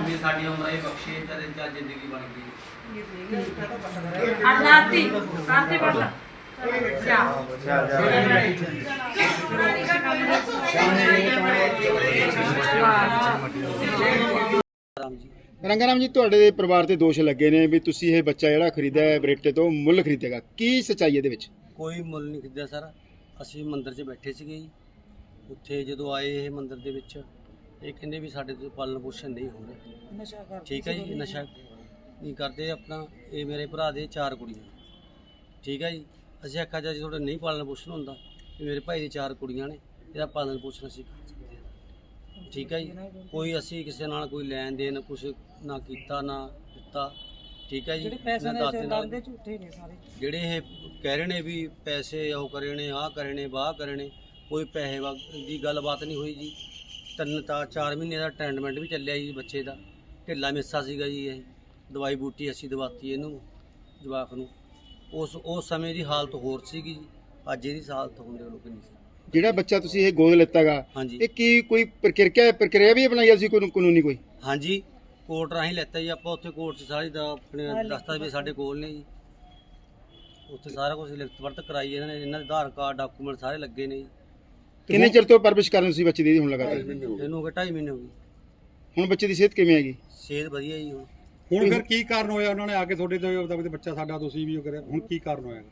ਵੀ ਸਾਡੀ ਉਮਰ ਇਹ ਬਖਸ਼ੇ ਤੇ ਚੱਲ ਜ਼ਿੰਦਗੀ ਬਣ ਗਈ ਆਰਤੀ ਆਰਤੀ ਰੰਗਾਰਾਮ ਜੀ, ਤੁਹਾਡੇ ਦੇ ਪਰਿਵਾਰ ਤੇ ਦੋਸ਼ ਲੱਗੇ ਨੇ ਵੀ ਤੁਸੀਂ ਇਹ ਬੱਚਾ ਜਿਹੜਾ ਖਰੀਦਿਆ ਹੈ ਬਰੇਟੇ ਤੋਂ ਮੁੱਲ ਖਰੀਦੇਗਾ। ਕੀ ਸੱਚਾਈ ਇਹਦੇ ਵਿੱਚ? ਕੋਈ ਮੁੱਲ ਨਹੀਂ ਖਰੀਦਿਆ, ਸਰ। ਅਸੀਂ ਮੰਦਿਰ 'ਚ ਬੈਠੇ ਸੀਗੇ ਜੀ। ਉੱਥੇ ਜਦੋਂ ਆਏ ਇਹ ਮੰਦਿਰ ਦੇ ਵਿੱਚ ਇਹ ਕਹਿੰਦੇ ਵੀ ਸਾਡੇ ਤੋਂ ਪਾਲਣ ਪੋਸ਼ਣ ਨਹੀਂ ਹੋ ਰਿਹਾ। ਨਸ਼ਾ ਠੀਕ ਹੈ ਜੀ ਨਸ਼ਾ ਨਹੀਂ ਕਰਦੇ ਆਪਣਾ। ਇਹ ਮੇਰੇ ਭਰਾ ਦੇ ਚਾਰ ਕੁੜੀਆਂ ਠੀਕ ਹੈ ਜੀ ਅਸੀਂ ਆਖਿਆ ਜੀ ਤੁਹਾਡਾ ਨਹੀਂ ਪਾਲਣ ਪੋਸ਼ਣ ਹੁੰਦਾ ਇਹ ਮੇਰੇ ਭਾਈ ਦੀ ਚਾਰ ਕੁੜੀਆਂ ਨੇ ਇਹਦਾ ਪਾਲਣ ਪੋਸ਼ਣ ਅਸੀਂ ਕਰ ਸਕਦੇ ਹਾਂ। ਠੀਕ ਹੈ ਜੀ ਕੋਈ ਅਸੀਂ ਕਿਸੇ ਨਾਲ ਕੋਈ ਲੈਣ ਦੇਣ ਕੁਛ ਨਾ ਕੀਤਾ ਨਾ ਦਿੱਤਾ। ਠੀਕ ਹੈ ਜੀ ਜਿਹੜੇ ਪੈਸੇ ਨਾ ਲਾਉਂਦੇ ਝੂਠੇ ਨੇ ਸਾਰੇ। ਜਿਹੜੇ ਇਹ ਕਹਿ ਰਹੇ ਨੇ ਵੀ ਪੈਸੇ ਉਹ ਕਰੇ ਨੇ ਆਹ ਕਰੇ ਨੇ ਬਾਹ ਕਰੇ ਨੇ ਕੋਈ ਪੈਸੇ ਵਾ- ਦੀ ਗੱਲਬਾਤ ਨਹੀਂ ਹੋਈ ਜੀ। ਤਿੰਨ ਤਾਂ 4 ਮਹੀਨੇ ਦਾ ਟ੍ਰੀਟਮੈਂਟ ਵੀ ਚੱਲਿਆ ਜੀ ਬੱਚੇ ਦਾ। ਢਿੱਲਾ ਮਿੱਸਾ ਸੀਗਾ ਜੀ ਇਹ। ਦਵਾਈ ਬੂਟੀ ਅਸੀਂ ਦਵਾਤੀ ਇਹਨੂੰ ਜਵਾਕ ਨੂੰ। ਉਸ ਉਸ ਸਮੇਂ ਦੀ ਹਾਲਤ ਹੋਰ ਸੀਗੀ ਜੀ। ਅੱਜ ਇਹਦੀ ਹਾਲਤ ਹੁੰਦੇ ਲੋਕ ਨਹੀਂ ਸੀ। ਜਿਹੜਾ ਬੱਚਾ ਤੁਸੀਂ ਇਹ ਗੋਦ ਲਿੱਤਾਗਾ ਹਾਂਜੀ। ਇਹ ਕੀ ਕੋਈ ਪ੍ਰਕਿਰਿਆ ਪ੍ਰਕਿਰਿਆ ਵੀ ਬਣਾਈ ਅਸੀਂ ਕੋਈ ਕਾਨੂੰਨੀ ਕੋਈ? ਹਾਂਜੀ। ਕੋਰਟ ਰਾਹੀਂ ਲੈਤਾ ਜੀ। ਆਪਾਂ ਉੱਥੇ ਕੋਰਟ 'ਚ ਸਾਰੀ ਦਾ ਆਪਣੇ ਦਸਤਾਵੇਜ਼ ਸਾਡੇ ਕੋਲ ਨੇ ਜੀ। ਉੱਥੇ ਸਾਰਾ ਕੁਝ ਲਿਖਤ ਵਰਤ ਕਰਾਈ ਇਹਨਾਂ ਨੇ। ਇਹਨਾਂ ਦੇ ਆਧਾਰ ਕਾਰਡ ਡਾਕੂਮੈਂਟ ਸਾਰੇ ਲੱਗੇ ਨੇ ਜੀ। ਕਿੰਨੇ ਚਿਰ ਤੋਂ ਪਰਵਿਸ਼ ਕਰਨ ਤੁਸੀਂ ਬੱਚੇ ਦੀ ਹੁਣ ਲਗਾਤਾਰ? ਇਹਨੂੰ ਹੋ ਗਏ 2.5 ਮਹੀਨੇ ਹੋ ਗਏ। ਹੁਣ ਬੱਚੇ ਦੀ ਸਿਹਤ ਕਿਵੇਂ ਹੈਗੀ? ਸਿਹਤ ਵਧੀਆ ਜੀ ਹੁਣ। ਹੁਣ ਫਿਰ ਕੀ ਕਾਰਨ ਹੋਇਆ ਉਹਨਾਂ ਨੇ ਆ ਕੇ ਤੁਹਾਡੇ ਤੋਂ ਉਹਦਾ ਵੀ ਬੱਚਾ ਸਾਡਾ ਤੁਸੀਂ ਵੀ ਉਹ ਕਰਿਆ? ਹੁਣ ਕੀ ਕਾਰਨ ਹੋਇਆ?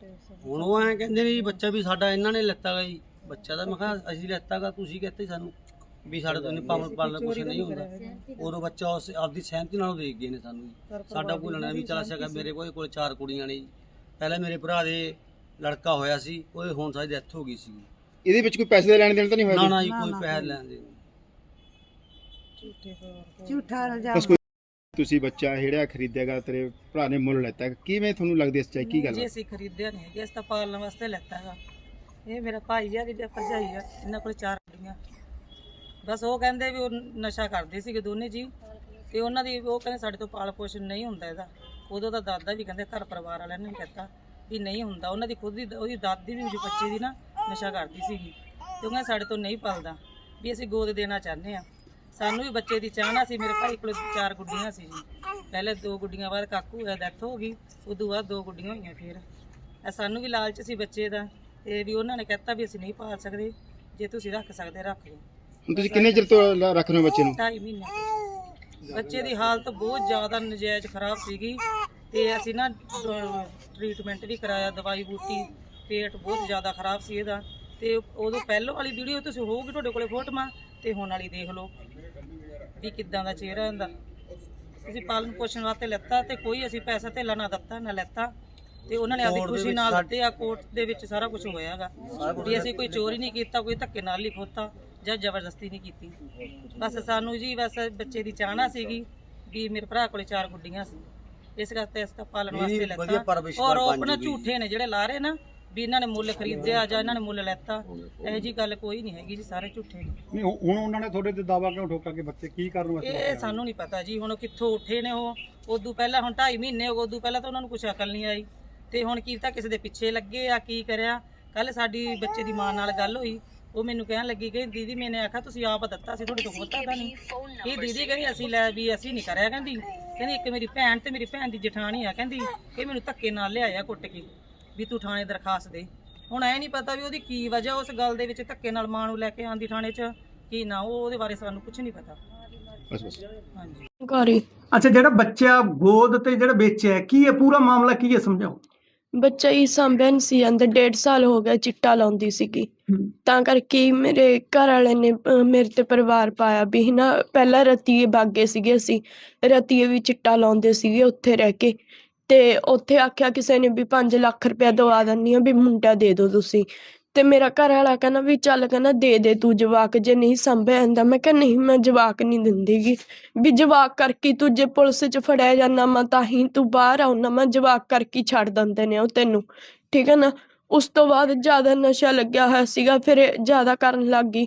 ਹੁਣ ਉਹ ਐਂ ਕਹਿੰਦੇ ਨੇ ਜੀ ਬੱਚਾ ਵੀ ਸਾਡਾ ਇਹਨਾਂ ਨੇ ਲੈਤਾ ਗਾ ਜੀ। ਬੱਚਾ ਤਾਂ ਮੈਂ ਕਿਹਾ ਅਸੀਂ ਲੈਤਾ ਗਾ ਤੁਸੀਂ ਕਹਿੰਦੇ ਸਾਨੂੰ ਵੀ ਸਾਡੇ ਤੋਂ ਨਹੀਂ ਪਾਲਣ ਪਾਲਣ ਕੁਛ ਨਹੀਂ ਹੁੰਦਾ। ਉਦੋਂ ਬੱਚਾ ਉਸ ਆਪਦੀ ਸਹਿਮਤੀ ਨਾਲ ਉਹ ਦੇ ਗਏ ਨੇ ਸਾਨੂੰ ਜੀ। ਸਾਡਾ ਕੋਈ ਲੈਣਾ ਵੀ ਚੱਲ ਸਕਾ ਮੇਰੇ ਕੋਲ ਕੋਲ ਚਾਰ ਕੁੜੀਆਂ ਨੇ ਜੀ। ਪਹਿਲਾਂ ਮੇਰੇ ਭਰਾ ਦੇ ਲੜਕਾ ਹੋਇਆ ਸੀ ਉਹਦੇ ਹੁਣ ਸਾਡੀ ਡੈਥ ਹੋ ਗਈ ਸੀ। ਇਹਦੇ ਵਿੱਚ ਕੋਈ ਪੈਸੇ ਦਾ ਲੈਣ ਦੇਣ ਤਾਂ ਨਹੀਂ ਹੋਇਆ ਨਾ? ਨਾ ਜੀ ਕੋਈ ਪੈਸੇ ਲੈਣ ਦੇ ਝੂਠੇ ਝੂਠਾ ਬਸ ਕੋਈ ਤੁਸੀਂ ਬੱਚਾ ਜਿਹੜਾ ਖਰੀਦੇਗਾ ਤੇਰੇ ਭਰਾ ਨੇ ਮੁੱਲ ਲੈਤਾ ਕਿਵੇਂ ਤੁਹਾਨੂੰ ਲੱਗਦੀ ਹੈ ਸੱਚਾਈ? ਕੀ ਗੱਲ ਜੀ ਹੈ? ਅਸੀਂ ਖਰੀਦਿਆ ਨਹੀਂ ਹੈਗਾ ਇਸ ਤਾਂ ਪਾਲਣ ਵਾਸਤੇ ਲੈਤਾ ਹੈਗਾ ਇਹ ਮੇਰਾ ਭਾਈ ਆ ਜਿਹਦਾ ਭਰਜਾਈ ਆ ਇਹਨਾਂ ਕੋਲ ਚਾਰ ਕੁੜੀਆਂ ਬਸ ਉਹ ਕਹਿੰਦੇ ਵੀ ਉਹ ਨਸ਼ਾ ਕਰਦੇ ਸੀਗੇ ਦੋਨੇ ਜੀ। ਤੇ ਉਹਨਾਂ ਦੀ ਉਹ ਕਹਿੰਦੇ ਸਾਡੇ ਤੋਂ ਪਾਲ ਪੋਸ਼ਣ ਨਹੀਂ ਹੁੰਦਾ ਇਹਦਾ। ਉਦੋਂ ਤਾਂ ਦਾਦਾ ਵੀ ਕਹਿੰਦੇ ਘਰ ਪਰਿਵਾਰ ਵਾਲਿਆਂ ਨੇ ਵੀ ਕਹਿਤਾ ਵੀ ਨਹੀਂ ਹੁੰਦਾ। ਉਹਨਾਂ ਦੀ ਖੁਦ ਦੀ ਉਹਦੀ ਦਾਦੀ ਵੀ ਜੋ ਬੱਚੇ ਦੀ ਨਾ ਨਸ਼ਾ ਕਰਦੀ ਸੀਗੀ ਤੇ ਉਹ ਕਹਿੰਦੇ ਸਾਡੇ ਤੋਂ ਨਹੀਂ ਪਲਦਾ ਵੀ ਅਸੀਂ ਗੋਦ ਦੇਣਾ ਚਾਹੁੰਦੇ ਆ ਸਾਨੂੰ ਵੀ ਬੱਚੇ ਦੀ ਚਾਹਨਾ ਸੀ ਮੇਰੇ ਭਾਈ ਕੋਲ ਚਾਰ ਗੁੱਡੀਆਂ ਸੀ ਜੀ। ਪਹਿਲੇ ਦੋ ਗੁੱਡੀਆਂ ਬਾਅਦ ਕਾਕੂ ਦਾ ਡੈਥ ਹੋ ਗਈ ਉਦੋਂ ਬਾਅਦ ਦੋ ਗੁੱਡੀਆਂ ਹੋਈਆਂ ਫਿਰ। ਇਹ ਸਾਨੂੰ ਵੀ ਲਾਲਚ ਸੀ ਬੱਚੇ ਦਾ ਤੇ ਵੀ ਉਹਨਾਂ ਨੇ ਕਹਿਤਾ ਵੀ ਅਸੀਂ ਨਹੀਂ ਪਾਲ ਸਕਦੇ ਜੇ ਤੁਸੀਂ ਰੱਖ ਸਕਦੇ ਰੱਖ ਲਓ ਹੁਣ ਤੁਸੀਂ ਕਿੰਨੇ ਚਿਰ ਤੋਂ ਲ- ਰੱਖ ਰਹੇ ਹੋ ਬੱਚੇ ਨੂੰ? ਢਾਈ ਮਹੀਨੇ ਤੋਂ। ਬੱਚੇ ਦੀ ਹਾਲਤ ਬਹੁਤ ਜ਼ਿਆਦਾ ਨਜਾਇਜ਼ ਖਰਾਬ ਸੀਗੀ ਤੇ ਅਸੀਂ ਨਾ ਟ੍ਰੀਟਮੈਂਟ ਵੀ ਕਰਾਇਆ ਦਵਾਈ ਬੂਟੀ ਪੇਟ ਬਹੁਤ ਜ਼ਿਆਦਾ ਖਰਾਬ ਸੀ ਇਹਦਾ ਤੇ ਉਦੋਂ ਪਹਿਲੋਂ ਵਾਲੀ ਵੀਡੀਓ ਤੁਸੀਂ ਹੋਊਗੀ ਤੁਹਾਡੇ ਕੋਲੇ ਫੋਟੋਆਂ ਤੇ ਹੁਣ ਵਾਲੀ ਦੇਖ ਲਓ ਵੀ ਕਿੱਦਾਂ ਦਾ ਚਿਹਰਾ ਇਹਦਾ। ਅਸੀਂ ਪਾਲਣ ਪੋਸ਼ਣ ਵਾਸਤੇ ਲੈਤਾ ਤੇ ਕੋਈ ਅਸੀਂ ਪੈਸਾ ਧੇਲਾ ਨਾ ਦਿੱਤਾ ਨਾ ਲੈਤਾ ਤੇ ਉਹਨਾਂ ਨੇ ਆਪਣੀ ਖੁਸ਼ੀ ਨਾਲ ਦਿੱਤੇ ਆ ਕੋਰਟ ਦੇ ਵਿੱਚ ਸਾਰਾ ਕੁਝ ਹੋਇਆਗਾ। ਵੀ ਅਸੀਂ ਕੋਈ ਚੋਰੀ ਨਹੀਂ ਕੀਤਾ ਕੋਈ ਧੱਕੇ ਨਾਲ ਨਹੀਂ ਖੋਤਾ ਜਾਂ ਜ਼ਬਰਦਸਤੀ ਨਹੀਂ ਕੀਤੀ। ਬਸ ਸਾਨੂੰ ਜੀ ਬਸ ਬੱਚੇ ਦੀ ਚਾਹਨਾ ਸੀਗੀ ਵੀ ਮੇਰੇ ਭਰਾ ਕੋਲੇ ਚਾਰ ਗੁੱਡੀਆਂ ਸੀ। ਇਸ ਕਰਕੇ ਇਸ ਦਾ ਪਾਲਣ ਵਾਸਤੇ ਪਰਵਰਿਸ਼ ਔਰ ਉਹ ਆਪਣਾ। ਝੂਠੇ ਨੇ ਜਿਹੜੇ ਲਾ ਰਹੇ ਨਾ ਵੀ ਇਹਨਾਂ ਨੇ ਮੁੱਲ ਖਰੀਦਿਆ ਜਾਂ ਇਹਨਾਂ ਨੇ ਮੁੱਲ ਲੈਤਾ ਇਹੋ ਜੀ ਗੱਲ ਕੋਈ ਨਹੀਂ ਹੈਗੀ ਜੀ ਸਾਰੇ ਝੂਠੇ ਨੇ। ਨਹੀਂ ਹੁਣ ਹੁਣ ਉਹਨਾਂ ਨੇ ਤੁਹਾਡੇ ਤੇ ਦਾਵਾ ਕਿਉਂ ਠੋਕਾ ਕਿ ਬੱਚੇ ਕੀ ਕਾਰਨ ਵਾਸਤੇ ਇਹ ਸਾਨੂੰ ਨਹੀਂ ਪਤਾ ਜੀ ਹੁਣ ਕਿੱਥੋਂ ਉੱਠੇ ਨੇ ਉਹ? ਉਦੋਂ ਪਹਿਲਾਂ ਹੁਣ 2.5 ਮਹੀਨੇ ਹੋ ਗਏ ਉਦੋਂ ਪਹਿਲਾਂ ਤਾਂ ਉਹਨਾਂ ਨੂੰ ਕੁਛ ਅਕਲ ਨਹੀਂ ਆਈ। ਤੇ ਹੁਣ ਕੀ ਤਾਂ ਕਿਸੇ ਦੇ ਪਿੱਛੇ ਲੱਗੇ ਆ ਕੀ ਕਰਿਆ? ਕੱਲ ਸਾਡੀ ਬੱਚੇ ਦੀ ਮਾਂ ਨਾਲ ਗੱਲ ਹੋਈ ਉਹ ਮੈਨੂੰ ਕਹਿਣ ਲੱਗੀ ਕਿ ਦੀਦੀ ਮੈਨੇ ਆਖਿਆ ਤੁਸੀਂ ਆਪ ਦਿੱਤਾ ਸੀ ਤੁਹਾਡੇ ਤੋਂ ਖੋਤਾ ਤਾਂ ਨਹੀਂ। ਇਹ ਦੀਦੀ ਕਹਿੰਦੀ ਅਸੀਂ ਲੈ ਵੀ ਅਸੀਂ ਨਹੀਂ ਕਰਿਆ ਕਹਿੰਦੀ। ਕਹਿੰਦੀ ਇੱਕ ਮੇਰੀ ਭੈਣ ਤੇ ਮੇਰੀ ਭੈਣ ਦੀ ਜਠਾਣੀ ਆ ਕਹਿੰਦੀ ਇਹ ਮੈਨੂੰ ਧੱਕੇ ਨਾਲ ਲਿਆਇਆ ਕੁੱਟ ਕੇ। ਵੀ ਤੂੰ ਥਾਣੇ ਦਰਖਾਸਤ ਦੇ। ਹੁਣ ਐ ਨਹੀਂ ਪਤਾ ਵੀ ਉਹਦੀ ਕੀ ਵਜ੍ਹਾ ਉਸ ਗੱਲ ਦੇ ਵਿੱਚ ਧੱਕੇ ਨਾਲ ਮਾਂ ਨੂੰ ਲੈ ਕੇ ਆਂਦੀ ਥਾਣੇ 'ਚ ਕੀ ਨਾ ਉਹ ਉਹਦੇ ਬਾਰੇ ਸਾਨੂੰ ਕੁਝ ਨਹੀਂ ਪਤਾ। ਬਸ ਬਸ ਹਾਂਜੀ। ਘਰੇ ਅੱਛਾ ਜਿਹੜਾ ਬੱਚਾ ਗੋਦ ਤੇ ਜਿਹੜਾ ਵੇਚਿਆ ਕੀ ਹੈ ਪੂਰਾ ਮਾਮਲਾ ਕੀ ਹੈ ਸਮਝਾਓ? ਬੱਚਾ ਹੀ ਸਾਂਭਿਆ ਨਹੀਂ ਸੀ ਅੰਦਰ ਡੇਢ ਸਾਲ ਹੋ ਗਿਆ ਚਿੱਟਾ ਲਾਉਂਦੀ ਸੀਗੀ। ਤਾਂ ਕਰਕੇ ਮੇਰੇ ਘਰ ਵਾਲੇ ਨੇ ਅਹ, ਮੇਰੇ ਤੇ ਪਰਿਵਾਰ ਪਾਇਆ ਵੀ ਨਾ ਪਹਿਲਾਂ ਰਤੀਏ ਬਾਗੇ ਸੀਗੇ ਅਸੀਂ। ਰਤੀਏ ਵੀ ਚਿੱਟਾ ਲਾਉਂਦੇ ਸੀਗੇ ਉੱਥੇ ਰਹਿ ਕੇ। ਤੇ ਉੱਥੇ ਆਖਿਆ ਕਿਸੇ ਨੇ ਵੀ 5 ਲੱਖ ਰੁਪਇਆ ਦਵਾ ਦਿੰਨੀ ਆ ਵੀ ਮੁੰਡਾ ਦੇ ਦਿਓ ਤੁਸੀਂ। ਤੇ ਮੇਰਾ ਘਰ ਵਾਲਾ ਕਹਿੰਦਾ ਵੀ ਚੱਲ ਕਹਿੰਦਾ ਦੇ ਦੇ ਤੂੰ ਜਵਾਕ, ਜੇ ਨਹੀਂ ਸੰਭਿਆ ਜਾਂਦਾ ਮੈਂ ਕਿਹਾ ਨਹੀਂ, ਮੈਂ ਜਵਾਕ ਨਹੀਂ ਦਿੰਦੀਗੀ। ਵੀ ਜਵਾਕ ਕਰਕੇ ਤੂੰ ਜੇ ਪੁਲਿਸ 'ਚ ਫੜਿਆ ਜਾਂਦਾ ਮੈਂ ਤਾਂ ਹੀ ਤੂੰ ਬਾਹਰ ਆਉਣਾ, ਮੈਂ ਜਵਾਕ ਕਰਕੇ ਹੀ ਛੱਡ ਦਿੰਦੇ ਨੇ ਉਹ ਤੈਨੂੰ। ਠੀਕ ਹੈ ਨਾ? ਉਸ ਤੋਂ ਬਾਅਦ ਜ਼ਿਆਦਾ ਨਸ਼ਾ ਲੱਗਿਆ ਹੋਇਆ ਸੀਗਾ, ਫਿਰ ਇਹ ਜ਼ਿਆਦਾ ਕਰਨ ਲੱਗ ਗਈ।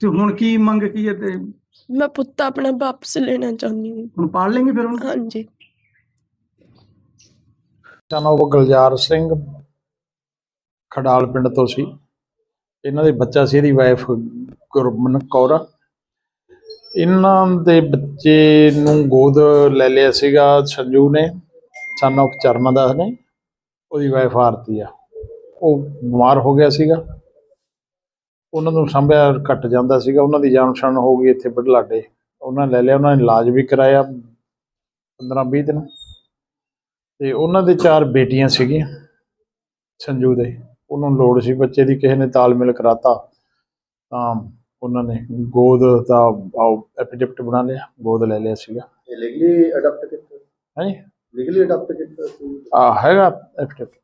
ਤੇ ਹੁਣ ਕੀ ਮੰਗ ਕੀ ਹੈ ਤੇ? ਮੈਂ ਪੁੱਤ ਆਪਣਾ ਵਾਪਸ ਲੈਣਾ ਚਾਹੁੰਦੀ ਹਾਂ। ਹੁਣ ਪਾੜ ਲੈਂਗੇ ਫਿਰ ਉਹਨੂੰ? ਹਾਂਜੀ। ਨਾਮ ਗੁਲਜ਼ਾਰ ਸਿੰਘ ਖਡਾਲ ਪਿੰਡ ਤੋਂ ਸੀ। ਇਹਨਾਂ ਦੇ ਬੱਚਾ ਸੀ ਇਹਦੀ ਵਾਈਫ ਗੁਰਮਨ ਕੌਰ। ਇਹਨਾਂ ਦੇ ਬੱਚੇ ਨੂੰ ਗੋਦ ਲੈ ਲਿਆ ਸੀਗਾ ਸੰਜੂ ਨੇ ਸਨ of ਚਰਨਾ ਦਾਸ ਨੇ। ਉਹਦੀ ਵਾਈਫ ਆਰਤੀ ਆ। ਉਹ ਬਿਮਾਰ ਹੋ ਗਿਆ ਸੀਗਾ। ਉਹਨਾਂ ਨੂੰ ਸੰਭਿਆ ਘਟ ਜਾਂਦਾ ਸੀਗਾ ਉਹਨਾਂ ਦੀ ਜਾਨ ਛਣ ਹੋ ਗਈ ਇੱਥੇ ਬੜਲਾਡੇ ਉਹਨਾਂ ਲੈ ਲਿਆ ਉਹਨਾਂ ਨੇ ਇਲਾਜ ਵੀ ਕਰਾਇਆ 15 20 ਦਿਨ। ਤੇ ਉਹਨਾਂ ਦੇ ਚਾਰ ਬੇਟੀਆਂ ਸੀਗੀਆਂ ਸੰਜੂ ਦੇ। ਉਹਨੂੰ ਲੋੜ ਸੀ ਬੱਚੇ ਦੀ ਕਿਸੇ ਨੇ ਤਾਲਮੇਲ ਕਰਾਤਾ ਤਾਂ ਉਹਨਾਂ ਨੇ ਗੋਦ ਦਾ ਐਪੀਡਿਪਟ ਬਣਾ ਲਿਆ ਗੋਦ ਲੈ ਲਿਆ ਸੀਗਾ। ਲੀਗਲੀ ਅਡਾਪਟ ਕੀਤਾ ਹਾਂਜੀ ਲੀਗਲੀ ਅਡਾਪਟ ਕੀਤਾ ਆ ਹੈਗਾ ਐਪੀਡਿਪਟ।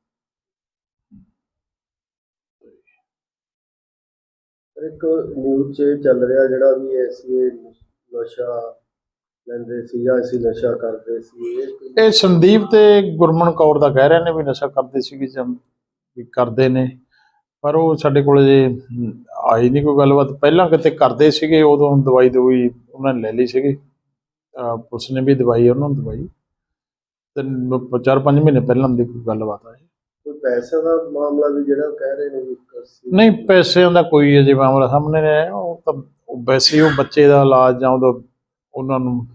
ਇੱਕ ਨਿਊਜ਼ 'ਚ ਚੱਲ ਰਿਹਾ ਜਿਹੜਾ ਵੀ ਐਸੀ ਨਸ਼ਾ ਲੈਂਦੇ ਸੀ ਜਾਂ ਅਸੀਂ ਨਸ਼ਾ ਕਰਦੇ ਸੀ, ਇਹ ਇਹ ਸੰਦੀਪ ਤੇ ਗੁਰਮਨ ਕੌਰ ਦਾ ਕਹਿ ਰਹੇ ਨੇ ਵੀ ਨਸ਼ਾ ਕਰਦੇ ਸੀਗੇ ਜਾਂ ਵੀ ਕਰਦੇ ਨੇ। ਪਰ ਉਹ ਸਾਡੇ ਕੋਲ ਜੇ ਆਈ ਨਹੀਂ ਕੋਈ ਗੱਲਬਾਤ। ਪਹਿਲਾਂ ਕਿਤੇ ਕਰਦੇ ਸੀਗੇ, ਉਦੋਂ ਦਵਾਈ ਦਵਾਈ ਉਹਨਾਂ ਨੇ ਲੈ ਲਈ ਸੀਗੀ। ਅਹ ਪੁਲਿਸ ਨੇ ਵੀ ਦਵਾਈ, ਉਹਨਾਂ ਨੂੰ ਦਵਾਈ। ਤੇ ਚਾਰ ਪੰਜ ਮਹੀਨੇ ਪਹਿਲਾਂ ਦੀ ਕੋਈ ਗੱਲਬਾਤ ਆਈ। ਕੋਈ ਪੈਸੇ ਦਾ ਮਾਮਲਾ ਵੀ ਜਿਹੜਾ ਕਹਿ ਰਹੇ ਨੇ ਵੀ ਇੱਕ ਸੀ ਨਹੀਂ ਪੈਸਿਆਂ ਦਾ ਕੋਈ ਅਜੇ ਮਾਮਲਾ ਸਾਹਮਣੇ ਨਹੀਂ ਆਇਆ। ਉਹ ਤਾਂ ਉਹ ਵੈਸੇ ਹੀ ਉਹ ਬੱਚੇ ਦਾ ਇਲਾਜ ਜਾਂ ਉਹਦਾ ਉਹਨਾਂ ਨੂੰ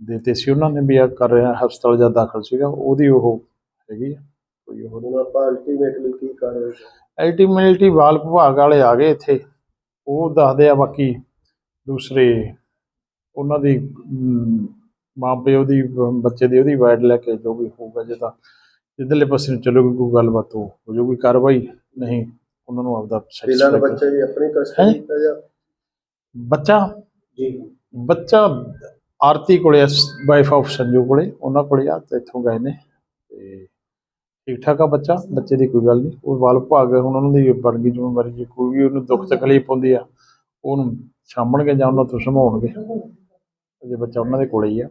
ਦਿੱਤੇ ਸੀ। ਉਹਨਾਂ ਨੇ ਵੀ ਆ ਕਰ ਰਿਹਾ ਹਸਪਤਾਲ ਜਾਂ ਦਾਖਲ ਸੀਗਾ। ਉਹਦੀ ਉਹ ਹੈਗੀ ਆ ਕੋਈ ਉਹ ਹੁਣ ਆਪਾਂ ਅਲਟੀਮੇਟਲੀ ਕੀ ਕਰ ਰਹੇ ਅਲਟੀਮੇਟਲੀ ਬਾਲ ਵਿਭਾਗ ਵਾਲੇ ਆ ਗਏ ਇੱਥੇ। ਉਹ ਦੱਸਦੇ ਆ ਬਾਕੀ ਦੂਸਰੇ ਉਹਨਾਂ ਦੀ ਮਾਂ ਪਿਓ ਦੀ ਬੱਚੇ ਦੀ ਉਹਦੀ ਵਾਈਡ ਲੈ ਕੇ ਜੋ ਵੀ ਹੋਊਗਾ ਜੇ ਤਾਂ ਜਿੱਧਰਲੇ ਪਾਸੇ ਨੂੰ ਚੱਲੂਗੀ ਕੋਈ ਗੱਲਬਾਤ ਉਹ ਹੋ ਜਾਊਗੀ ਕਾਰਵਾਈ ਨਹੀਂ ਉਹਨਾਂ ਨੂੰ ਆਪਦਾ ਫਿਲਹਾਲ satisfaction- ਬੱਚੇ ਦੀ ਆਪਣੀ ਕਸਟਡੀ ਦਾ ਜਾਂ। ਬੱਚਾ? ਜੀ। ਬੱਚਾ ਆਰਤੀ ਕੋਲੇ ਵਾਈਫ ਆਫ ਸੰਜੂ ਕੋਲੇ ਉਹਨਾਂ ਕੋਲੇ ਆ ਤੇ ਇੱਥੋਂ ਗਏ ਨੇ ਤੇ ਠੀਕ ਠਾਕ ਆ ਬੱਚਾ ਬੱਚੇ ਦੀ ਕੋਈ ਗੱਲ ਨਹੀਂ ਉਹ ਵਾਲ ਭਾਗ ਹੁਣ ਉਹਨਾਂ ਦੀ ਬਣ ਗਈ ਜ਼ਿੰਮੇਵਾਰੀ ਜੇ ਕੋਈ ਵੀ ਉਹਨੂੰ ਦੁੱਖ ਤਕਲੀਫ ਹੁੰਦੀ ਆ ਉਹਨੂੰ ਸਾਂਭਣਗੇ ਜਾਂ ਉਹਨਾਂ ਤੋਂ ਸੰਭਾਉਣਗੇ ਅਜੇ ਬੱਚਾ ਉਹਨਾਂ ਦੇ ਕੋਲੇ ਹੀ ਆ।